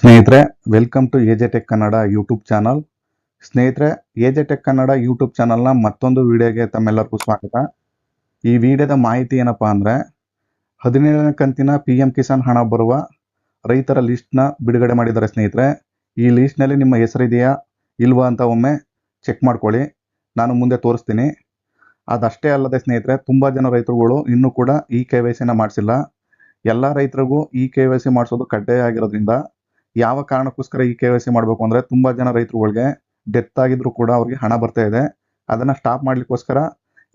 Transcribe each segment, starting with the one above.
ಸ್ನೇಹಿತರೆ welcome to AJ Tech Kannada YouTube channel ಸ್ನೇಹಿತರೆ AJ tech Kannada YouTube ಚಾನಲ್ನ ಮತ್ತೊಂದು ವಿಡಿಯೋಗೆ ತಮ್ಮೆಲ್ಲರಿಗೂ ಸ್ವಾಗತ. ಈ ವಿಡಿಯೋದ ಮಾಹಿತಿ ಏನಪ್ಪಾ ಅಂದರೆ, ಹದಿನೇಳನೇ ಕಂತಿನ ಪಿ ಎಂ ಕಿಸಾನ್ ಹಣ ಬರುವ ರೈತರ ಲಿಸ್ಟ್ನ ಬಿಡುಗಡೆ ಮಾಡಿದ್ದಾರೆ ಸ್ನೇಹಿತರೆ. ಈ ಲಿಸ್ಟ್ನಲ್ಲಿ ನಿಮ್ಮ ಹೆಸರಿದೆಯಾ ಇಲ್ವಾ ಅಂತ ಒಮ್ಮೆ ಚೆಕ್ ಮಾಡ್ಕೊಳ್ಳಿ. ನಾನು ಮುಂದೆ ತೋರಿಸ್ತೀನಿ. ಅದಷ್ಟೇ ಅಲ್ಲದೆ ಸ್ನೇಹಿತರೆ, ತುಂಬ ಜನ ರೈತರುಗಳು ಇನ್ನೂ ಕೂಡ ಇ ಕೆ ವೈ ಸಿನ ಮಾಡಿಸಿಲ್ಲ. ಎಲ್ಲ ರೈತರಿಗೂ ಇ ಕೆ ವೈ ಸಿ ಮಾಡಿಸೋದು ಕಡ್ಡಾಯ ಆಗಿರೋದ್ರಿಂದ ಯಾವ ಕಾರಣಕ್ಕೋಸ್ಕರ ಈ ಕೆ ವೈ ಸಿ ಮಾಡಬೇಕು ಅಂದರೆ ತುಂಬ ಜನ ರೈತರುಗಳಿಗೆ ಡೆತ್ ಆಗಿದ್ರು ಕೂಡ ಅವ್ರಿಗೆ ಹಣ ಬರ್ತಾ ಇದೆ. ಅದನ್ನು ಸ್ಟಾಪ್ ಮಾಡಲಿಕ್ಕೋಸ್ಕರ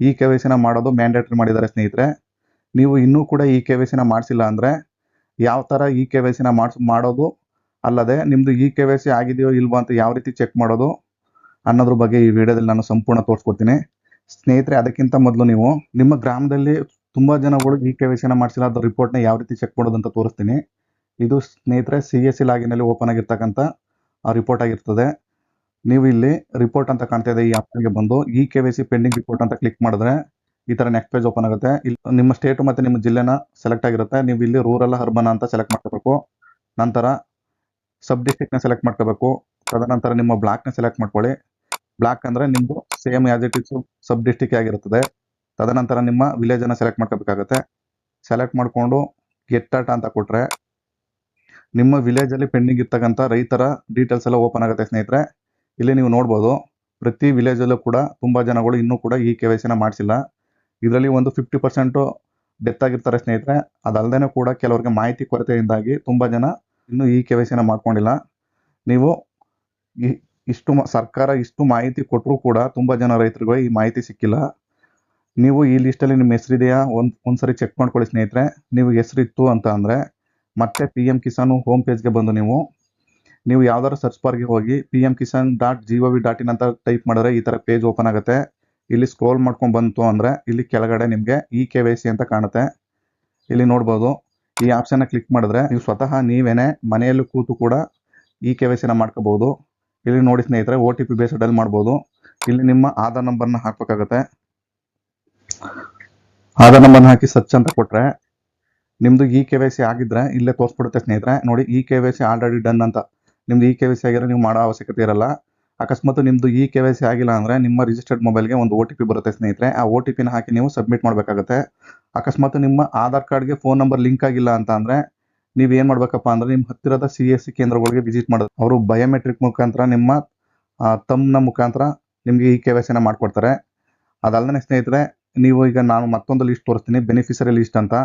ಈ ಕೆ ವೈ ಸಿನ ಮಾಡೋದು ಮ್ಯಾಂಡೇಟ್ರಿ ಮಾಡಿದ್ದಾರೆ ಸ್ನೇಹಿತರೆ. ನೀವು ಇನ್ನೂ ಕೂಡ ಈ ಕೆ ವೈ ಸಿನ ಮಾಡಿಸಿಲ್ಲ ಅಂದರೆ ಯಾವ ಥರ ಈ ಕೆ ವೈ ಸಿನ ಮಾಡಿಸ್, ಮಾಡೋದು ಅಲ್ಲದೆ ನಿಮ್ಮದು ಈ ಕೆ ವೈ ಸಿ ಆಗಿದೆಯೋ ಇಲ್ವೋ ಅಂತ ಯಾವ ರೀತಿ ಚೆಕ್ ಮಾಡೋದು ಅನ್ನೋದ್ರ ಬಗ್ಗೆ ಈ ವಿಡಿಯೋದಲ್ಲಿ ನಾನು ಸಂಪೂರ್ಣ ತೋರಿಸ್ಕೊಡ್ತೀನಿ. ಸ್ನೇಹಿತರೆ, ಅದಕ್ಕಿಂತ ಮೊದಲು ನೀವು ನಿಮ್ಮ ಗ್ರಾಮದಲ್ಲಿ ತುಂಬ ಜನಗಳು ಈ ಕೆ ವೈ ಸಿನ ಮಾಡಿಸಿಲ್ಲ ಅದ್ರ ರಿಪೋರ್ಟ್ನ ಯಾವ ರೀತಿ ಚೆಕ್ ಮಾಡೋದು ಅಂತ ತೋರಿಸ್ತೀನಿ. ಇದು ಸ್ನೇಹಿತರೆ ಸಿ ಎಸ್ ಸಿ ಲಾಗಿನಲ್ಲಿ ಓಪನ್ ಆಗಿರ್ತಕ್ಕಂಥ ರಿಪೋರ್ಟ್ ಆಗಿರ್ತದೆ. ನೀವು ಇಲ್ಲಿ ರಿಪೋರ್ಟ್ ಅಂತ ಕಾಣ್ತಾ ಇದೆ ಈ ಆಪ್ಷನ್ಗೆ ಬಂದು E K Y C pending report ಅಂತ ಕ್ಲಿಕ್ ಮಾಡಿದ್ರೆ ಈ ಥರ ನೆಕ್ಸ್ಟ್ ಪೇಜ್ ಓಪನ್ ಆಗುತ್ತೆ. ಇಲ್ಲಿ ನಿಮ್ಮ ಸ್ಟೇಟ್ ಮತ್ತು ನಿಮ್ಮ ಜಿಲ್ಲೆನ ಸೆಲೆಕ್ಟ್ ಆಗಿರುತ್ತೆ. ನೀವು ಇಲ್ಲಿ ರೂರಲ್ ಹರ್ಬನ್ ಅಂತ ಸೆಲೆಕ್ಟ್ ಮಾಡ್ಕೋಬೇಕು. ನಂತರ ಸಬ್ ಡಿಸ್ಟ್ರಿಕ್ಟ್ನ ಸೆಲೆಕ್ಟ್ ಮಾಡ್ಕೋಬೇಕು. ತದನಂತರ ನಿಮ್ಮ ಬ್ಲಾಕ್ನ ಸೆಲೆಕ್ಟ್ ಮಾಡ್ಕೊಳ್ಳಿ. ಬ್ಲಾಕ್ ಅಂದರೆ ನಿಮ್ಮದು same as it is sub district ಆಗಿರುತ್ತದೆ ತದನಂತರ ನಿಮ್ಮ ವಿಲೇಜನ್ನು ಸೆಲೆಕ್ಟ್ ಮಾಡ್ಕೋಬೇಕಾಗುತ್ತೆ. ಸೆಲೆಕ್ಟ್ ಮಾಡಿಕೊಂಡು ಗೆಟ್ಟಾಟ ಅಂತ ಕೊಟ್ಟರೆ ನಿಮ್ಮ ವಿಲೇಜಲ್ಲಿ ಪೆಂಡಿಂಗ್ ಇರ್ತಕ್ಕಂಥ ರೈತರ ಡೀಟೇಲ್ಸ್ ಎಲ್ಲ ಓಪನ್ ಆಗುತ್ತೆ ಸ್ನೇಹಿತರೆ. ಇಲ್ಲಿ ನೀವು ನೋಡ್ಬೋದು, ಪ್ರತಿ ವಿಲೇಜಲ್ಲೂ ಕೂಡ ತುಂಬ ಜನಗಳು ಇನ್ನೂ ಕೂಡ ಈ ಕೆ ವೈ ಮಾಡಿಸಿಲ್ಲ. ಇದರಲ್ಲಿ ಒಂದು ಫಿಫ್ಟಿ ಪರ್ಸೆಂಟು ಡೆತ್ ಆಗಿರ್ತಾರೆ ಸ್ನೇಹಿತರೆ. ಅದಲ್ಲದೆ ಕೂಡ ಕೆಲವರಿಗೆ ಮಾಹಿತಿ ಕೊರತೆಯಿಂದಾಗಿ ತುಂಬ ಜನ ಇನ್ನೂ ಈ ಕೆ ವೈ ಸಿನ ಮಾಡ್ಕೊಂಡಿಲ್ಲ. ನೀವು ಇಷ್ಟು ಸರ್ಕಾರ ಇಷ್ಟು ಮಾಹಿತಿ ಕೊಟ್ಟರೂ ಕೂಡ ತುಂಬ ಜನ ರೈತರಿಗೆ ಈ ಮಾಹಿತಿ ಸಿಕ್ಕಿಲ್ಲ. ನೀವು ಈ ಲಿಸ್ಟಲ್ಲಿ ನಿಮ್ಮ ಹೆಸರಿದೆಯಾ? ಒಂದು, ಒಂದ್ಸರಿ ಚೆಕ್ ಮಾಡ್ಕೊಳ್ಳಿ ಸ್ನೇಹಿತರೆ. ನೀವು ಹೆಸರಿತ್ತು ಅಂತ ಅಂದರೆ ಮತ್ತೆ ಪಿ ಎಂ ಕಿಸಾನ್ ಹೋಮ್ ಪೇಜ್ಗೆ ಬಂದು ನೀವು ನೀವು ಯಾವ್ದಾದ್ರು ಸರ್ಚ್ ಬಾರ್ಗೆ ಹೋಗಿ P M Kisan dot G V dot in ಅಂತ ಟೈಪ್ ಮಾಡಿದ್ರೆ ಈ ಥರ ಪೇಜ್ ಓಪನ್ ಆಗುತ್ತೆ. ಇಲ್ಲಿ ಸ್ಕ್ರೋಲ್ ಮಾಡ್ಕೊಂಡು ಬಂತು ಅಂದರೆ ಇಲ್ಲಿ ಕೆಳಗಡೆ ನಿಮಗೆ ಇ ಕೆ ವೈ ಸಿ ಅಂತ ಕಾಣುತ್ತೆ. ಇಲ್ಲಿ ನೋಡ್ಬೋದು, ಈ ಆಪ್ಷನ್ನ ಕ್ಲಿಕ್ ಮಾಡಿದ್ರೆ ನೀವು ಸ್ವತಃ ನೀವೇನೆ ಮನೆಯಲ್ಲೂ ಕೂತು ಕೂಡ ಇ ಕೆ ವೈ ಸಿನ ಮಾಡ್ಕೋಬಹುದು. ಇಲ್ಲಿ ನೋಡಿ ಸ್ನೇಹಿತರೆ ಓ ಟಿ ಪಿ ಬೇಸ್ಡಲ್ಲಿ ಮಾಡ್ಬೋದು. ಇಲ್ಲಿ ನಿಮ್ಮ ಆಧಾರ್ ನಂಬರ್ನ ಹಾಕ್ಬೇಕಾಗತ್ತೆ. ಆಧಾರ್ ನಂಬರ್ನ ಹಾಕಿ ಸರ್ಚ್ ಅಂತ ಕೊಟ್ರೆ ನಿಮ್ದು ಇ ಕೆ ವೈ ಸಿ ಆಗಿದ್ರೆ ಇಲ್ಲೇ ತೋರಿಸ್ಬಿಡುತ್ತೆ ಸ್ನೇಹಿತರೆ. ನೋಡಿ E K Y C already done ಅಂತ. ನಿಮ್ದು ಇ ಕೆ ವೈ ಸಿ ಆಗಿರೋ ನೀವು ಮಾಡೋ ಅವಶ್ಯಕತೆ ಇರಲ್ಲ. ಅಕಸ್ಮಾತ್ ನಿಮ್ದು ಇ ಕೆ ವೈ ಸಿ ಆಗಿಲ್ಲ ಅಂದರೆ ನಿಮ್ಮ ರಿಜಿಸ್ಟರ್ಡ್ ಮೊಬೈಲ್ಗೆ ಒಂದು ಒ ಟಿ ಪಿ ಬರುತ್ತೆ ಸ್ನೇಹಿತರೆ. ಆ ಒ ಟಿ ಪಿನ ಹಾಕಿ ನೀವು ಸಬ್ಮಿಟ್ ಮಾಡಬೇಕಾಗುತ್ತೆ. ಅಕಸ್ಮಾತ್ ನಿಮ್ಮ ಆಧಾರ್ ಕಾರ್ಡ್ಗೆ ಫೋನ್ ನಂಬರ್ ಲಿಂಕ್ ಆಗಿಲ್ಲ ಅಂತ ಅಂದರೆ ನೀವು ಏನು ಮಾಡ್ಬೇಕಪ್ಪ ಅಂದರೆ ನಿಮ್ಮ ಹತ್ತಿರದ ಸಿ ಎಸ್ ಸಿ ಕೇಂದ್ರಗಳಿಗೆ ವಿಸಿಟ್ ಮಾಡೋದು. ಅವರು ಬಯೋಮೆಟ್ರಿಕ್ ಮುಖಾಂತರ ನಿಮ್ಮ ತಮ್ಮನ ಮುಖಾಂತರ ನಿಮಗೆ ಈ ಕೆ ವೈ ಸಿನ ಮಾಡ್ಕೊಡ್ತಾರೆ. ಅದಲ್ಲದೆ ಸ್ನೇಹಿತರೆ, ನೀವು ಈಗ ನಾನು ಮತ್ತೊಂದು ಲಿಸ್ಟ್ ತೋರಿಸ್ತೀನಿ. ಬೆನಿಫಿಷರಿ ಲಿಸ್ಟ್ ಅಂತ.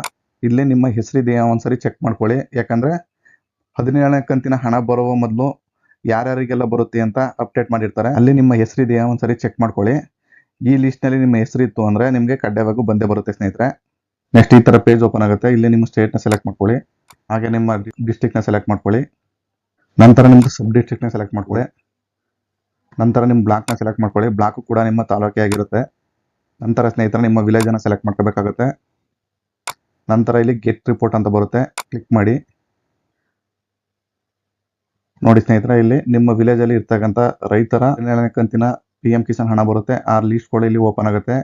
ಇಲ್ಲಿ ನಿಮ್ಮ ಹೆಸರಿದೆಯಾ ಒಂದ್ಸರಿ ಚೆಕ್ ಮಾಡ್ಕೊಳ್ಳಿ. ಯಾಕಂದರೆ ಹದಿನೇಳನೇ ಕಂತಿನ ಹಣ ಬರುವ ಮೊದಲು ಯಾರ್ಯಾರಿಗೆಲ್ಲ ಬರುತ್ತೆ ಅಂತ ಅಪ್ಡೇಟ್ ಮಾಡಿರ್ತಾರೆ. ಅಲ್ಲಿ ನಿಮ್ಮ ಹೆಸರಿದೆಯಾ ಒಂದ್ಸರಿ ಚೆಕ್ ಮಾಡ್ಕೊಳ್ಳಿ. ಈ ಲಿಸ್ಟ್ನಲ್ಲಿ ನಿಮ್ಮ ಹೆಸರಿತ್ತು ಅಂದರೆ ನಿಮಗೆ ಕಡ್ಡಾಯವಾಗೂ ಬಂದೇ ಬರುತ್ತೆ ಸ್ನೇಹಿತರೆ. ನೆಕ್ಸ್ಟ್ ಈ ಥರ ಪೇಜ್ ಓಪನ್ ಆಗುತ್ತೆ. ಇಲ್ಲಿ ನಿಮ್ಮ ಸ್ಟೇಟ್ನ ಸೆಲೆಕ್ಟ್ ಮಾಡ್ಕೊಳ್ಳಿ. ಹಾಗೆ ನಿಮ್ಮ ಡಿಸ್ಟಿಕ್ನ ಸೆಲೆಕ್ಟ್ ಮಾಡ್ಕೊಳ್ಳಿ. ನಂತರ ನಿಮ್ಮದು ಸಬ್ ಡಿಸ್ಟ್ರಿಕ್ಟ್ನ ಸೆಲೆಕ್ಟ್ ಮಾಡ್ಕೊಳ್ಳಿ. ನಂತರ ನಿಮ್ಮ ಬ್ಲಾಕ್ನ ಸೆಲೆಕ್ಟ್ ಮಾಡ್ಕೊಳ್ಳಿ. ಬ್ಲಾಕು ಕೂಡ ನಿಮ್ಮ ತಾಲೂಕೇ ಆಗಿರುತ್ತೆ. ನಂತರ ಸ್ನೇಹಿತರೆ ನಿಮ್ಮ ವಿಲೇಜನ್ನು ಸೆಲೆಕ್ಟ್ ಮಾಡ್ಕೋಬೇಕಾಗುತ್ತೆ. ನಂತರ ಇಲ್ಲಿ ಗೆಟ್ ರಿಪೋರ್ಟ್ ಅಂತ ಬರುತ್ತೆ. ಕ್ಲಿಕ್ ಮಾಡಿ. ನೋಡಿ ಸ್ನೇಹಿತರೆ, ಇಲ್ಲಿ ನಿಮ್ಮ ವಿಲೇಜ್ ಅಲ್ಲಿ ಇರ್ತಕ್ಕಂಥ ರೈತರ ಹದಿನೇಳನೇ ಕಂತಿನ ಪಿ ಎಂ ಕಿಸಾನ್ ಹಣ ಬರುತ್ತೆ. ಆ ಲಿಸ್ಟ್ಗಳು ಇಲ್ಲಿ ಓಪನ್ ಆಗುತ್ತೆ.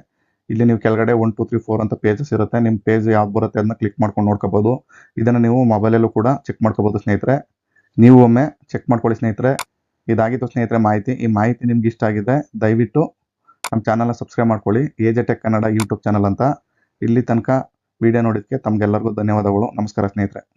ಇಲ್ಲಿ ನೀವು ಕೆಳಗಡೆ ಒನ್ ಟು ತ್ರೀ ಫೋರ್ ಅಂತ ಪೇಜಸ್ ಇರುತ್ತೆ. ನಿಮ್ಮ ಪೇಜ್ ಯಾವ್ದು ಬರುತ್ತೆ ಅದನ್ನ ಕ್ಲಿಕ್ ಮಾಡ್ಕೊಂಡು ನೋಡ್ಕೋಬಹುದು ಇದನ್ನು ನೀವು ಮೊಬೈಲಲ್ಲೂ ಕೂಡ ಚೆಕ್ ಮಾಡ್ಕೋಬಹುದು ಸ್ನೇಹಿತರೆ. ನೀವು ಒಮ್ಮೆ ಚೆಕ್ ಮಾಡ್ಕೊಳ್ಳಿ ಸ್ನೇಹಿತರೆ. ಇದಾಗಿತ್ತು ಸ್ನೇಹಿತರೆ ಮಾಹಿತಿ. ಈ ಮಾಹಿತಿ ನಿಮ್ಗೆ ಇಷ್ಟ ಆಗಿದೆ, ದಯವಿಟ್ಟು ನಮ್ಮ ಚಾನಲ್ನ ಸಬ್ಸ್ಕ್ರೈಬ್ ಮಾಡ್ಕೊಳ್ಳಿ. AJ tech Kannada YouTube channel ಅಂತ. ಇಲ್ಲಿ ತನಕ ವಿಡಿಯೋ ನೋಡಿದ್ದಕ್ಕೆ ತಮಗೆಲ್ಲರಿಗೂ ಧನ್ಯವಾದಗಳು. ನಮಸ್ಕಾರ ಸ್ನೇಹಿತರೆ.